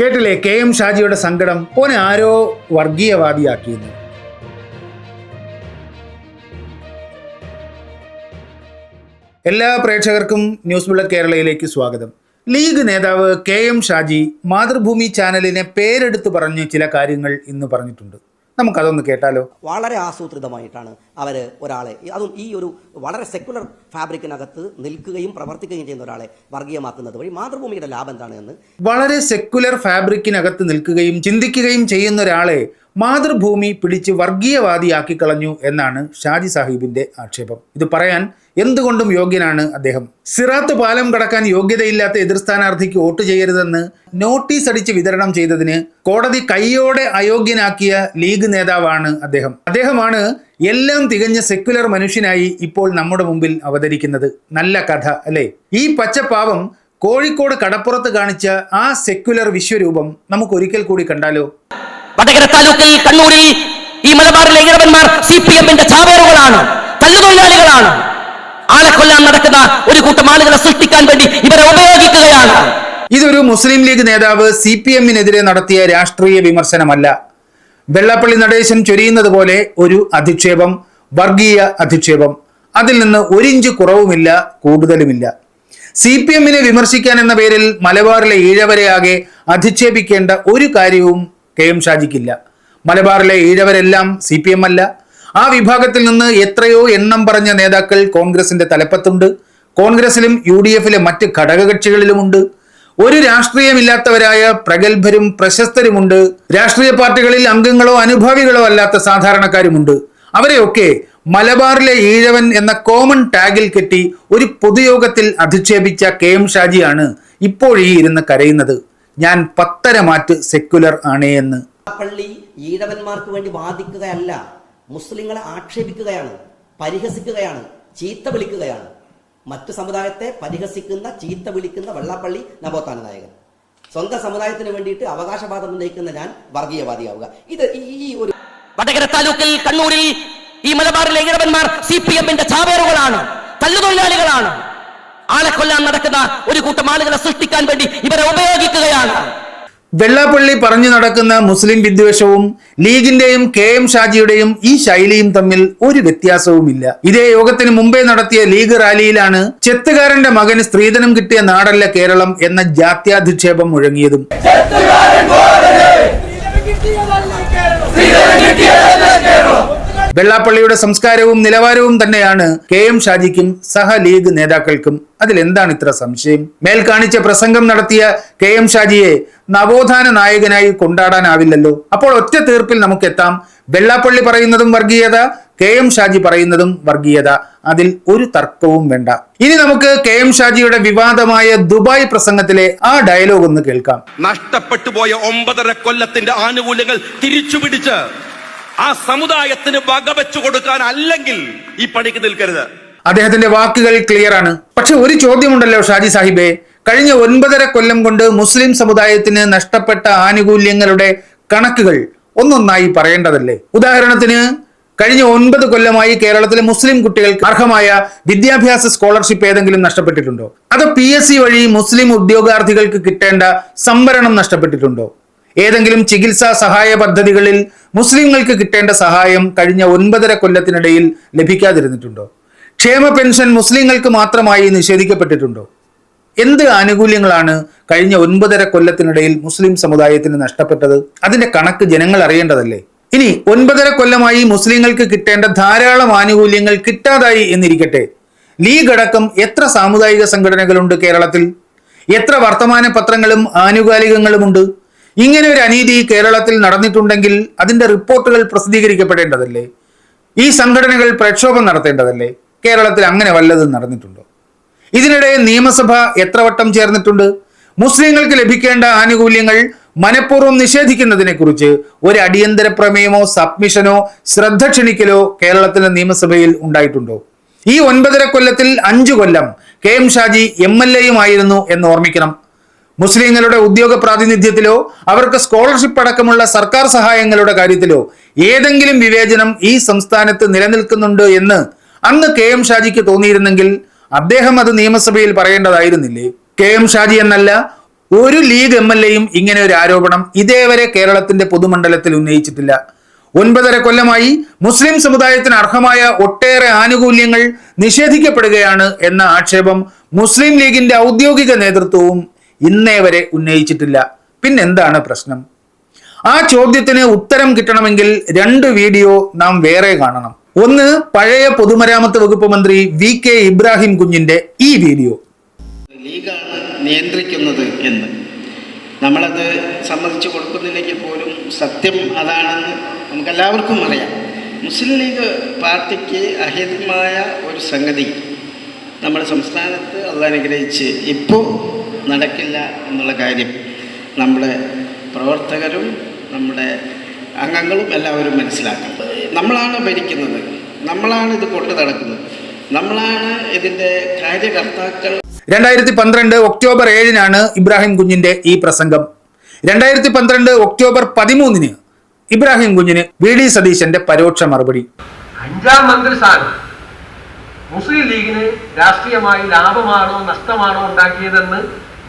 കേട്ടില്ലേ? K M ഷാജിയുടെ സങ്കടം ഓനെ ആരോ വർഗീയവാദിയാക്കിയെന്ന്. എല്ലാ പ്രേക്ഷകർക്കും ന്യൂസ് ബുള്ളറ്റ് കേരളയിലേക്ക് സ്വാഗതം. ലീഗ് നേതാവ് കെ എം ഷാജി മാതൃഭൂമി ചാനലിനെ പേരെടുത്ത് പറഞ്ഞ് ചില കാര്യങ്ങൾ ഇന്ന് പറഞ്ഞിട്ടുണ്ട്. നമുക്കതൊന്ന് കേട്ടാലോ? വളരെ ആസൂത്രിതമായിട്ടാണ് അവർ ഒരാളെ അതും ഈ ഒരു വളരെ സെക്കുലർ ഫാബ്രിക്കിനകത്ത് നിൽക്കുകയും പ്രവർത്തിക്കുകയും ചെയ്യുന്ന ഒരാളെ വർഗീയമാക്കുന്നത് വഴി മാതൃഭൂമിയുടെ ലാഭം എന്താണ് എന്ന് വളരെ സെക്കുലർ ഫാബ്രിക്കിനകത്ത് നിൽക്കുകയും ചിന്തിക്കുകയും ചെയ്യുന്ന ഒരാളെ മാതൃഭൂമി പിടിച്ച് വർഗീയവാദിയാക്കി കളഞ്ഞു എന്നാണ് ഷാജി സാഹിബിന്റെ ആക്ഷേപം. ഇത് പറയാൻ എന്തുകൊണ്ടും യോഗ്യനാണ് അദ്ദേഹം. സിറാത്ത് പാലം കടക്കാൻ യോഗ്യതയില്ലാത്ത എതിർ സ്ഥാനാർത്ഥിക്ക് വോട്ട് ചെയ്യരുതെന്ന് നോട്ടീസ് അടിച്ച് വിതരണം ചെയ്തതിന് കോടതി കൈയോടെ അയോഗ്യനാക്കിയ ലീഗ് നേതാവാണ് അദ്ദേഹം. അദ്ദേഹമാണ് എല്ലാം തികഞ്ഞ സെക്യുലർ മനുഷ്യനായി ഇപ്പോൾ നമ്മുടെ മുമ്പിൽ അവതരിക്കുന്നത്. നല്ല കഥ അല്ലേ? ഈ പച്ചപ്പാവം കോഴിക്കോട് കടപ്പുറത്ത് കാണിച്ച ആ സെക്യുലർ വിശ്വരൂപം നമുക്ക് ഒരിക്കൽ കൂടി കണ്ടാലോ? വടകര താലൂക്കിൽ കണ്ണൂരിൽ ഈ മലബാറിലെ ഇറവന്മാർ സി പി എമ്മിന്റെ ചാവേറുകളാണ് ആളെ കൊല്ലാൻ നടക്കുന്ന ഒരു കൂട്ടം ആളുകളെ സൃഷ്ടിക്കാൻ വേണ്ടി ഇവരെ ഉപയോഗിക്കുകയാണ്. ഇതൊരു മുസ്ലിം ലീഗ് നേതാവ് സി പി എമ്മിനെതിരെ നടത്തിയ രാഷ്ട്രീയ വിമർശനമല്ല. വെള്ളപ്പള്ളി നടേശൻ ചൊരിയുന്നത് പോലെ ഒരു അധിക്ഷേപം വർഗീയ അധിക്ഷേപം. അതിൽ നിന്ന് ഒരിഞ്ച് കുറവുമില്ല കൂടുതലുമില്ല. സി പി എമ്മിനെ വിമർശിക്കാൻ എന്ന പേരിൽ മലബാറിലെ ഈഴവരെയാകെ അധിക്ഷേപിക്കേണ്ട ഒരു കാര്യവും കെ എം ഷാജിക്കില്ല. മലബാറിലെ ഈഴവരെല്ലാം സി പി എം അല്ല. ആ വിഭാഗത്തിൽ നിന്ന് എത്രയോ എണ്ണം പറഞ്ഞ നേതാക്കൾ കോൺഗ്രസിന്റെ തലപ്പത്തുണ്ട്. കോൺഗ്രസിലും യു ഡി എഫിലെ മറ്റ് ഘടകകക്ഷികളിലുമുണ്ട്. ഒരു രാഷ്ട്രീയമില്ലാത്തവരായ പ്രഗത്ഭരും പ്രശസ്തരുമുണ്ട്. രാഷ്ട്രീയ പാർട്ടികളിൽ അംഗങ്ങളോ അനുഭാവികളോ അല്ലാത്ത സാധാരണക്കാരുമുണ്ട്. അവരെയൊക്കെ മലബാറിലെ ഈഴവൻ എന്ന കോമൺ ടാഗിൽ കെട്ടി ഒരു പൊതുയോഗത്തിൽ അധിക്ഷേപിച്ച കെ എം ഷാജിയാണ് ഇപ്പോഴീ ഇരുന്ന് കരയുന്നത്. ഞാൻ പത്തര മാറ്റ് സെക്യുലർ ആണേ എന്ന് പള്ളി ഈഴവന്മാർക്ക് വേണ്ടി വാദിക്കുകയല്ല. മുസ്ലിങ്ങളെ ആക്ഷേപിക്കുകയാണ് പരിഹസിക്കുകയാണ് ചീത്ത വിളിക്കുകയാണ്. മറ്റു സമുദായത്തെ പരിഹസിക്കുന്ന ചീത്ത വിളിക്കുന്ന വെള്ളാപ്പള്ളി നവോത്ഥാന നായകൻ. സ്വന്തം സമുദായത്തിന് വേണ്ടിയിട്ട് അവകാശവാദം ഉന്നയിക്കുന്ന ഞാൻ വർഗീയവാദിയാവുക. ഇത് ഈ- ഈ ഒരു വടകര താലൂക്കിൽ കണ്ണൂരിൽ ഈ മലബാറിലെ ഇഴവന്മാർ സി പി എമ്മിന്റെ ചാവേറുകളാണ് തല്ലുതൊഴിലാളികളാണ്. ആളെ കൊല്ലാൻ നടക്കുന്ന ഒരു കൂട്ടം ആളുകളെ സൃഷ്ടിക്കാൻ വേണ്ടി ഇവരെ ഉപയോഗിക്കുകയാണ്. വെള്ളാപ്പള്ളി പറഞ്ഞു നടക്കുന്ന മുസ്ലിം വിദ്വേഷവും ലീഗിന്റെയും കെ എം ഷാജിയുടെയും ഈ ശൈലിയും തമ്മിൽ ഒരു വ്യത്യാസവുമില്ല. ഇതേ യോഗത്തിന് മുമ്പേ നടത്തിയ ലീഗ് റാലിയിലാണ് ചെത്തുകാരന്റെ മകന് സ്ത്രീധനം കിട്ടിയ നാടല്ല കേരളം എന്ന ജാത്യാധിക്ഷേപം മുഴങ്ങിയതും. വെള്ളാപ്പള്ളിയുടെ സംസ്കാരവും നിലവാരവും തന്നെയാണ് കെ എം ഷാജിക്കും സഹ ലീഗ് നേതാക്കൾക്കും. അതിലെന്താണ് ഇത്ര സംശയം? മേൽ കാണിച്ച പ്രസംഗം നടത്തിയ കെ എം ഷാജിയെ നവോത്ഥാന നായകനായി കൊണ്ടാടാനാവില്ലല്ലോ. അപ്പോൾ ഒറ്റ തീർപ്പിൽ നമുക്കെത്താം. വെള്ളാപ്പള്ളി പറയുന്നതും വർഗീയത കെ എം ഷാജി പറയുന്നതും വർഗീയത. അതിൽ ഒരു തർക്കവും വേണ്ട. ഇനി നമുക്ക് കെ എം ഷാജിയുടെ വിവാദമായ ദുബായ് പ്രസംഗത്തിലെ ആ ഡയലോഗ് ഒന്ന് കേൾക്കാം. നഷ്ടപ്പെട്ടു പോയ ഒമ്പതര കൊല്ലത്തിന്റെ ആനുകൂല്യങ്ങൾ തിരിച്ചു പിടിച്ച് ആ സമുദായത്തിന് വകവെച്ചു കൊടുക്കാൻ അല്ലെങ്കിൽ ഈ പണിക്ക് നിൽക്കരുത്. അദ്ദേഹത്തിന്റെ വാക്കുകൾ ക്ലിയർ ആണ്. പക്ഷെ ഒരു ചോദ്യമുണ്ടല്ലോ ഷാജി സാഹിബെ. കഴിഞ്ഞ ഒൻപതര കൊല്ലം കൊണ്ട് മുസ്ലിം സമുദായത്തിന് നഷ്ടപ്പെട്ട ആനുകൂല്യങ്ങളുടെ കണക്കുകൾ ഒന്നൊന്നായി പറയേണ്ടതല്ലേ? ഉദാഹരണത്തിന് കഴിഞ്ഞ ഒൻപത് കൊല്ലമായി കേരളത്തിലെ മുസ്ലിം കുട്ടികൾക്ക് അർഹമായ വിദ്യാഭ്യാസ സ്കോളർഷിപ്പ് ഏതെങ്കിലും നഷ്ടപ്പെട്ടിട്ടുണ്ടോ? അത് പി എസ് സി വഴി മുസ്ലിം ഉദ്യോഗാർത്ഥികൾക്ക് കിട്ടേണ്ട സംവരണം നഷ്ടപ്പെട്ടിട്ടുണ്ടോ? ഏതെങ്കിലും ചികിത്സാ സഹായ പദ്ധതികളിൽ മുസ്ലിങ്ങൾക്ക് കിട്ടേണ്ട സഹായം കഴിഞ്ഞ ഒൻപതര കൊല്ലത്തിനിടയിൽ ലഭിക്കാതിരുന്നിട്ടുണ്ടോ? ക്ഷേമ പെൻഷൻ മുസ്ലിങ്ങൾക്ക് മാത്രമായി നിഷേധിക്കപ്പെട്ടിട്ടുണ്ടോ? എന്ത് ആനുകൂല്യങ്ങളാണ് കഴിഞ്ഞ ഒൻപതര കൊല്ലത്തിനിടയിൽ മുസ്ലിം സമുദായത്തിന് നഷ്ടപ്പെട്ടത്? അതിന്റെ കണക്ക് ജനങ്ങൾ അറിയേണ്ടതല്ലേ? ഇനി ഒൻപതര കൊല്ലമായി മുസ്ലിങ്ങൾക്ക് കിട്ടേണ്ട ധാരാളം ആനുകൂല്യങ്ങൾ കിട്ടാതായി എന്നിരിക്കട്ടെ. ലീഗ് അടക്കം എത്ര സാമുദായിക സംഘടനകളുണ്ട് കേരളത്തിൽ? എത്ര വർത്തമാന പത്രങ്ങളും ആനുകാലികങ്ങളുമുണ്ട്? ഇങ്ങനെ ഒരു അനീതി കേരളത്തിൽ നടന്നിട്ടുണ്ടെങ്കിൽ അതിന്റെ റിപ്പോർട്ടുകൾ പ്രസിദ്ധീകരിക്കപ്പെടേണ്ടതല്ലേ? ഈ സംഘടനകൾ പ്രക്ഷോഭം നടത്തേണ്ടതല്ലേ? കേരളത്തിൽ അങ്ങനെ വല്ലതും നടന്നിട്ടുണ്ടോ? ഇതിനിടെ നിയമസഭ എത്ര വട്ടം ചേർന്നിട്ടുണ്ട്? മുസ്ലിങ്ങൾക്ക് ലഭിക്കേണ്ട ആനുകൂല്യങ്ങൾ മനഃപൂർവം നിഷേധിക്കുന്നതിനെ കുറിച്ച് ഒരു അടിയന്തര പ്രമേയമോ സബ്മിഷനോ ശ്രദ്ധ ക്ഷണിക്കലോ കേരളത്തിലെ നിയമസഭയിൽ ഉണ്ടായിട്ടുണ്ടോ? ഈ ഒൻപതര കൊല്ലത്തിൽ അഞ്ചു കൊല്ലം K M Shaji M L എയുമായിരുന്നു എന്ന് ഓർമ്മിക്കണം. മുസ്ലിങ്ങളുടെ ഉദ്യോഗ പ്രാതിനിധ്യത്തിലോ അവർക്ക് സ്കോളർഷിപ്പ് അടക്കമുള്ള സർക്കാർ സഹായങ്ങളുടെ കാര്യത്തിലോ ഏതെങ്കിലും വിവേചനം ഈ സംസ്ഥാനത്ത് നിലനിൽക്കുന്നുണ്ട് എന്ന് അന്ന് കെ എം ഷാജിക്ക് തോന്നിയിരുന്നെങ്കിൽ അദ്ദേഹം അത് നിയമസഭയിൽ പറയേണ്ടതായിരുന്നില്ലേ? കെ എം ഷാജി എന്നല്ല ഒരു ലീഗ് എം എൽ എയും ഇങ്ങനെ ഒരു ആരോപണം ഇതേവരെ കേരളത്തിന്റെ പൊതുമണ്ഡലത്തിൽ ഉന്നയിച്ചിട്ടില്ല. ഒൻപതര കൊല്ലമായി മുസ്ലിം സമുദായത്തിന് അർഹമായ ഒട്ടേറെ ആനുകൂല്യങ്ങൾ നിഷേധിക്കപ്പെടുകയാണ് എന്ന ആക്ഷേപം മുസ്ലിം ലീഗിന്റെ ഔദ്യോഗിക നേതൃത്വവും ഇന്നേ വരെ ഉന്നയിച്ചിട്ടില്ല. പിന്നെന്താണ് പ്രശ്നം? ആ ചോദ്യത്തിന് ഉത്തരം കിട്ടണമെങ്കിൽ രണ്ട് വീഡിയോ നാം വേറെ കാണണം. ഒന്ന് പഴയ പൊതുമരാമത്ത് വകുപ്പ് മന്ത്രി വി കെ ഇബ്രാഹിം കുഞ്ഞിന്റെ ഈ വീഡിയോ. ലീഗാണ് നിയന്ത്രിക്കുന്നത് എന്ന്. നമ്മളത് സമ്മതിച്ചു കൊടുക്കുന്നില്ലെങ്കിൽ പോലും സത്യം അതാണെന്ന് നമുക്കെല്ലാവർക്കും അറിയാം. മുസ്ലിം ലീഗ് പാർട്ടിക്ക് അഹിതമായ ഒരു സംഗതി നമ്മുടെ സംസ്ഥാനത്ത് അത് അനുഗ്രഹിച്ച് ഇപ്പോൾ നടക്കില്ല എന്നുള്ള കാര്യം നമ്മുടെ പ്രവർത്തകരും നമ്മുടെ അംഗങ്ങളും എല്ലാവരും മനസ്സിലാക്കണം. നമ്മളാണ് ഭരിക്കുന്നത്. നമ്മളാണ് ഇത് കൊണ്ടു നടക്കുന്നത്. നമ്മളാണ് ഇതിന്റെ കാര്യകർത്താക്കൾ. രണ്ടായിരത്തി പന്ത്രണ്ട് ഒക്ടോബർ ഏഴിനാണ് ഇബ്രാഹിം കുഞ്ഞിന്റെ ഈ പ്രസംഗം. രണ്ടായിരത്തി പന്ത്രണ്ട് ഒക്ടോബർ പതിമൂന്നിന് ഇബ്രാഹിം കുഞ്ഞിന് വി ഡി സതീശന്റെ പരോക്ഷ മറുപടി. അഞ്ചാം മന്ത്രി മന്ത്രിസ്ഥാനം മുസ്ലിം ലീഗിന് രാഷ്ട്രീയമായി ലാഭമാണോ നഷ്ടമാണോ ഉണ്ടാക്കിയതെന്ന്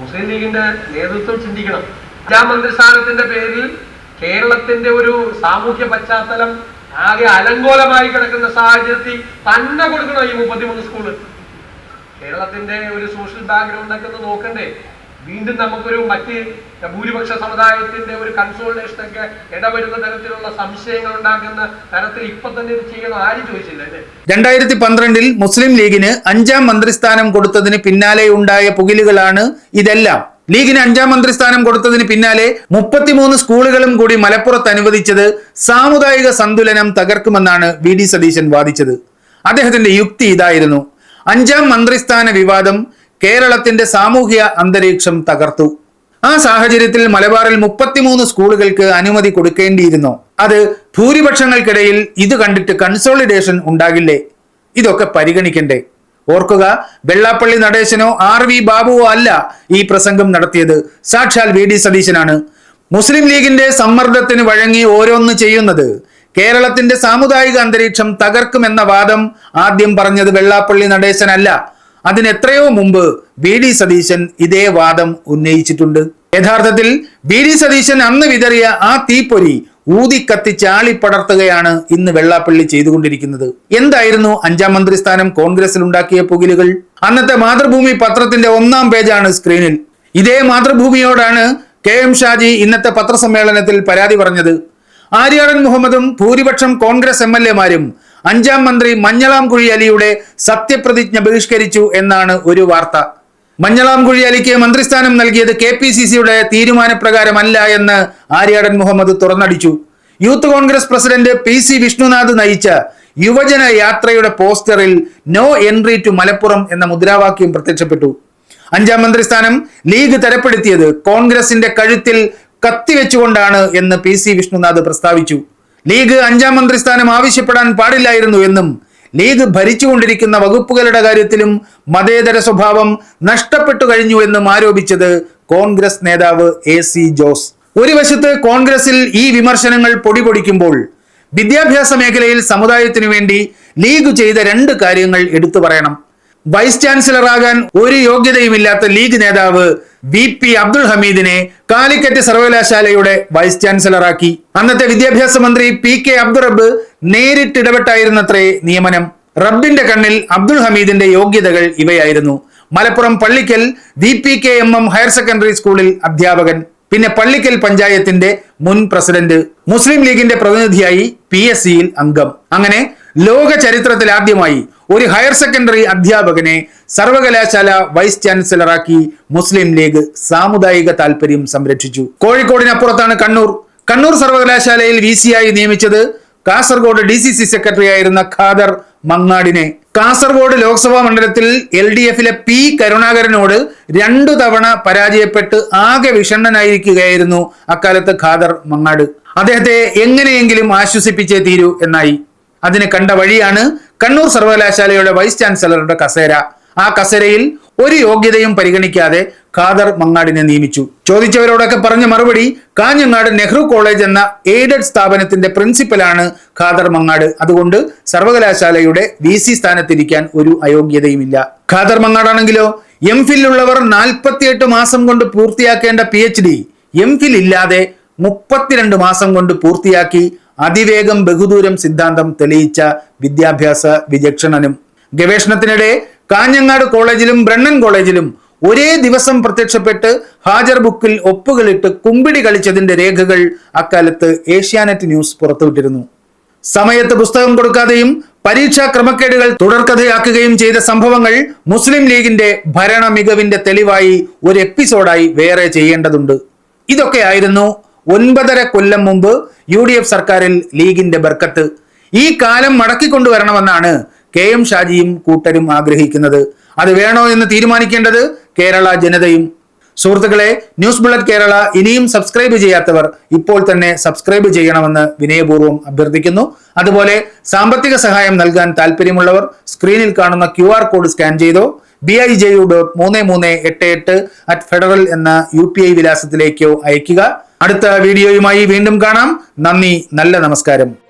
മുസ്ലിം ലീഗിന്റെ നേതൃത്വം ചിന്തിക്കണം. അഞ്ചാം മന്ത്രിസ്ഥാനത്തിന്റെ പേരിൽ കേരളത്തിന്റെ ഒരു സാമൂഹ്യ പശ്ചാത്തലം ആകെ അലങ്കോലമായി കിടക്കുന്ന സാഹചര്യത്തിൽ തന്നെ കൊടുക്കണം ഈ മുപ്പത്തിമൂന്ന് സ്കൂൾ? കേരളത്തിന്റെ ഒരു സോഷ്യൽ ബാക്ക്ഗ്രൗണ്ട് ഒക്കെ ഒന്ന് നോക്കണ്ടേ? വീണ്ടും നമുക്കൊരു മറ്റ് ഭൂരിപക്ഷ സമുദായത്തിന്റെ ഒരു കൺസോൾട്ടേഷൻ ഒക്കെ ഇടവരുന്ന തരത്തിലുള്ള സംശയങ്ങൾ ഉണ്ടാക്കുന്ന തരത്തിൽ ഇപ്പൊ തന്നെ ഇത് ചെയ്യണം ആരും ചോദിച്ചില്ല രണ്ടായിരത്തി പന്ത്രണ്ടിൽ മുസ്ലിം ലീഗിന് അഞ്ചാം മന്ത്രിസ്ഥാനം കൊടുത്തതിന് പിന്നാലെ ഉണ്ടായ പുകിലുകളാണ് ഇതെല്ലാം. ലീഗിന് അഞ്ചാം മന്ത്രിസ്ഥാനം കൊടുത്തതിന് പിന്നാലെ മുപ്പത്തിമൂന്ന് സ്കൂളുകളും കൂടി മലപ്പുറത്ത് അനുവദിച്ചത് സാമുദായിക സന്തുലനം തകർക്കുമെന്നാണ് വി ഡി സതീശൻ വാദിച്ചത്. അദ്ദേഹത്തിന്റെ യുക്തി ഇതായിരുന്നു. അഞ്ചാം മന്ത്രിസ്ഥാന വിവാദം കേരളത്തിന്റെ സാമൂഹ്യ അന്തരീക്ഷം തകർത്തു. ആ സാഹചര്യത്തിൽ മലബാറിൽ മുപ്പത്തിമൂന്ന് സ്കൂളുകൾക്ക് അനുമതി കൊടുക്കേണ്ടിയിരുന്നു. അത് ഭൂരിപക്ഷങ്ങൾക്കിടയിൽ ഇത് കണ്ടിട്ട് കൺസോളിഡേഷൻ ഉണ്ടാകില്ലേ? ഇതൊക്കെ പരിഗണിക്കണ്ടേ? ഓർക്കുക വെള്ളാപ്പള്ളി നടേശനോ ആർ വി ബാബുവോ അല്ല ഈ പ്രസംഗം നടത്തിയത്. സാക്ഷാൽ വി ഡി സതീശനാണ്. മുസ്ലിം ലീഗിന്റെ സമ്മർദ്ദത്തിന് വഴങ്ങി ഓരോന്ന് ചെയ്യുന്നത്. കേരളത്തിന്റെ സാമുദായിക അന്തരീക്ഷം തകർക്കുമെന്ന വാദം ആദ്യം പറഞ്ഞത് വെള്ളാപ്പള്ളി നടേശനല്ല. അതിന് എത്രയോ മുമ്പ് വി ഡി സതീശൻ ഇതേ വാദം ഉന്നയിച്ചിട്ടുണ്ട്. യഥാർത്ഥത്തിൽ വി ഡി സതീശൻ അന്ന് വിതറിയ ആ തീപ്പൊരി ഊതിക്കത്തി ചാളി പടർത്തുകയാണ് ഇന്ന് വെള്ളാപ്പള്ളി ചെയ്തുകൊണ്ടിരിക്കുന്നത്. എന്തായിരുന്നു അഞ്ചാം മന്ത്രിസ്ഥാനം കോൺഗ്രസിൽ ഉണ്ടാക്കിയ പുകിലുകൾ? അന്നത്തെ മാതൃഭൂമി പത്രത്തിന്റെ ഒന്നാം പേജാണ് സ്ക്രീനിൽ. ഇതേ മാതൃഭൂമിയോടാണ് കെ എം ഷാജി ഇന്നത്തെ പത്രസമ്മേളനത്തിൽ പരാതി പറഞ്ഞത്. ആര്യാടൻ മുഹമ്മദും ഭൂരിപക്ഷം കോൺഗ്രസ് എം എൽ എമാരും അഞ്ചാം മന്ത്രി മഞ്ഞളാംകുഴി അലിയുടെ സത്യപ്രതിജ്ഞ ബഹിഷ്കരിച്ചു എന്നാണ് ഒരു വാർത്ത. മഞ്ഞളാംകുഴി അലിക്ക് മന്ത്രിസ്ഥാനം നൽകിയത് കെ പി സി സിയുടെ തീരുമാനപ്രകാരമല്ല എന്ന് Aryadan Muhammad തുറന്നടിച്ചു. Youth Congress president P C Vishnunath നയിച്ച യുവജന യാത്രയുടെ പോസ്റ്ററിൽ നോ എൻട്രി ടു മലപ്പുറം എന്ന മുദ്രാവാക്യം പ്രത്യക്ഷപ്പെട്ടു. അഞ്ചാം മന്ത്രിസ്ഥാനം ലീഗ് തരപ്പെടുത്തിയത് കോൺഗ്രസിന്റെ കഴുത്തിൽ കത്തിവെച്ചുകൊണ്ടാണ് എന്ന് പി സി വിഷ്ണുനാഥ് പ്രസ്താവിച്ചു. ലീഗ് അഞ്ചാം മന്ത്രിസ്ഥാനം ആവശ്യപ്പെടാൻ പാടില്ലായിരുന്നു എന്നും ലീഗ് ഭരിച്ചുകൊണ്ടിരിക്കുന്ന വകുപ്പുകളുടെ കാര്യത്തിലും മതേതര സ്വഭാവം നഷ്ടപ്പെട്ടു കഴിഞ്ഞു എന്നും ആരോപിച്ചത് കോൺഗ്രസ് നേതാവ് എ സി ജോസ്. ഒരു വശത്ത് കോൺഗ്രസിൽ ഈ വിമർശനങ്ങൾ പൊടിപൊടിക്കുമ്പോൾ വിദ്യാഭ്യാസ മേഖലയിൽ സമുദായത്തിനു വേണ്ടി ലീഗ് ചെയ്ത രണ്ട് കാര്യങ്ങൾ എടുത്തു പറയണം. വൈസ് ചാൻസലറാകാൻ ഒരു യോഗ്യതയുമില്ലാത്ത ലീഗ് നേതാവ് വി പി അബ്ദുൾ ഹമീദിനെ കാലിക്കറ്റ് സർവകലാശാലയുടെ വൈസ് ചാൻസലറാക്കി അന്നത്തെ വിദ്യാഭ്യാസ മന്ത്രി പി കെ അബ്ദുറബ് നേരിട്ട് നേരിട്ടിടപെട്ടായിരുന്നത്രേ നിയമനം. റബ്ബിന്റെ കണ്ണിൽ അബ്ദുൾ ഹമീദിന്റെ യോഗ്യതകൾ ഇവയായിരുന്നു. Malappuram Pallikkal V P K M M higher secondary സ്കൂളിൽ അധ്യാപകൻ. പിന്നെ പള്ളിക്കൽ പഞ്ചായത്തിന്റെ മുൻ പ്രസിഡന്റ്. മുസ്ലിം ലീഗിന്റെ പ്രതിനിധിയായി പി എസ് സിയിൽ അംഗം. അങ്ങനെ ലോക ചരിത്രത്തിൽ ആദ്യമായി ഒരു ഹയർ സെക്കൻഡറി അധ്യാപകനെ സർവകലാശാല വൈസ് ചാൻസലറാക്കി മുസ്ലിം ലീഗ് സാമുദായിക താല്പര്യം സംരക്ഷിച്ചു. കോഴിക്കോടിനപ്പുറത്താണ് കണ്ണൂർ. കണ്ണൂർ സർവകലാശാലയിൽ വി സിയായി നിയമിച്ചത് Kasaragod D C C secretary ആയിരുന്ന ഖാദർ മങ്ങാടിനെ. കാസർഗോഡ് ലോക്സഭാ മണ്ഡലത്തിൽ എൽ ഡി എഫിലെ പി കരുണാകരനോട് രണ്ടു തവണ പരാജയപ്പെട്ട് ആകെ വിഷണ്ണനായിരിക്കുകയായിരുന്നു അക്കാലത്ത് ഖാദർ മങ്ങാട്. അദ്ദേഹത്തെ എങ്ങനെയെങ്കിലും ആശ്വസിപ്പിച്ചേ തീരൂ എന്നായി. അതിന് കണ്ട വഴിയാണ് കണ്ണൂർ സർവകലാശാലയുടെ വൈസ് ചാൻസലറുടെ കസേര. ആ കസേരയിൽ ഒരു യോഗ്യതയും പരിഗണിക്കാതെ ഖാദർ മങ്ങാടിനെ നിയമിച്ചു. ചോദിച്ചവരോടൊക്കെ പറഞ്ഞ മറുപടി കാഞ്ഞങ്ങാട് നെഹ്റു കോളേജ് എന്ന എയ്ഡഡ് സ്ഥാപനത്തിന്റെ പ്രിൻസിപ്പലാണ് ഖാദർ മങ്ങാട്. അതുകൊണ്ട് സർവകലാശാലയുടെ വി സി സ്ഥാനത്തിരിക്കാൻ ഒരു അയോഗ്യതയുമില്ല. ഖാദർ മങ്ങാടാണെങ്കിലോ? എം ഫില്ലുള്ളവർ നാൽപ്പത്തിയെട്ട് മാസം കൊണ്ട് പൂർത്തിയാക്കേണ്ട P H D M Phil ഇല്ലാതെ മുപ്പത്തിരണ്ട് മാസം കൊണ്ട് പൂർത്തിയാക്കി അതിവേഗം ബഹുദൂരം സിദ്ധാന്തം തെളിയിച്ച വിദ്യാഭ്യാസ വിചക്ഷണനും ഗവേഷണത്തിനിടെ കാഞ്ഞങ്ങാട് കോളേജിലും ബ്രണ്ണൻ കോളേജിലും ഒരേ ദിവസം പ്രത്യക്ഷപ്പെട്ട് ഹാജർ ബുക്കിൽ ഒപ്പുകളിട്ട് കുമ്പിടി കളിച്ചതിന്റെ രേഖകൾ അക്കാലത്ത് ഏഷ്യാനെറ്റ് ന്യൂസ് പുറത്തുവിട്ടിരുന്നു. സമയത്ത് പുസ്തകം കൊടുക്കാതെയും പരീക്ഷാ ക്രമക്കേടുകൾ തുടർക്കഥയാക്കുകയും ചെയ്ത സംഭവങ്ങൾ മുസ്ലിം ലീഗിന്റെ ഭരണ മികവിന്റെ തെളിവായി ഒരു എപ്പിസോഡായി വേറെ ചെയ്യേണ്ടതുണ്ട്. ഇതൊക്കെയായിരുന്നു ഒൻപതര കൊല്ലം മുമ്പ് യു ഡി എഫ് സർക്കാരിൽ ലീഗിന്റെ ബർക്കത്ത്. ഈ കാലം മടക്കിക്കൊണ്ടുവരണമെന്നാണ് കെ എം ഷാജിയും കൂട്ടരും ആഗ്രഹിക്കുന്നത്. അത് വേണോ എന്ന് തീരുമാനിക്കേണ്ടത് കേരള ജനതയും. സുഹൃത്തുക്കളെ ന്യൂസ് ബുള്ളറ്റ് കേരള ഇനിയും സബ്സ്ക്രൈബ് ചെയ്യാത്തവർ ഇപ്പോൾ തന്നെ സബ്സ്ക്രൈബ് ചെയ്യണമെന്ന് വിനയപൂർവം അഭ്യർത്ഥിക്കുന്നു. അതുപോലെ സാമ്പത്തിക സഹായം നൽകാൻ താല്പര്യമുള്ളവർ സ്ക്രീനിൽ കാണുന്ന ക്യു കോഡ് സ്കാൻ ചെയ്തോ B I J U dot മൂന്ന് മൂന്ന് എട്ട് എട്ട് അറ്റ് ഫെഡറൽ എന്ന യു പി ഐ വിലാസത്തിലേക്കോ അയയ്ക്കുക. അടുത്ത വീഡിയോയുമായി വീണ്ടും കാണാം. നന്ദി നല്ല നമസ്കാരം.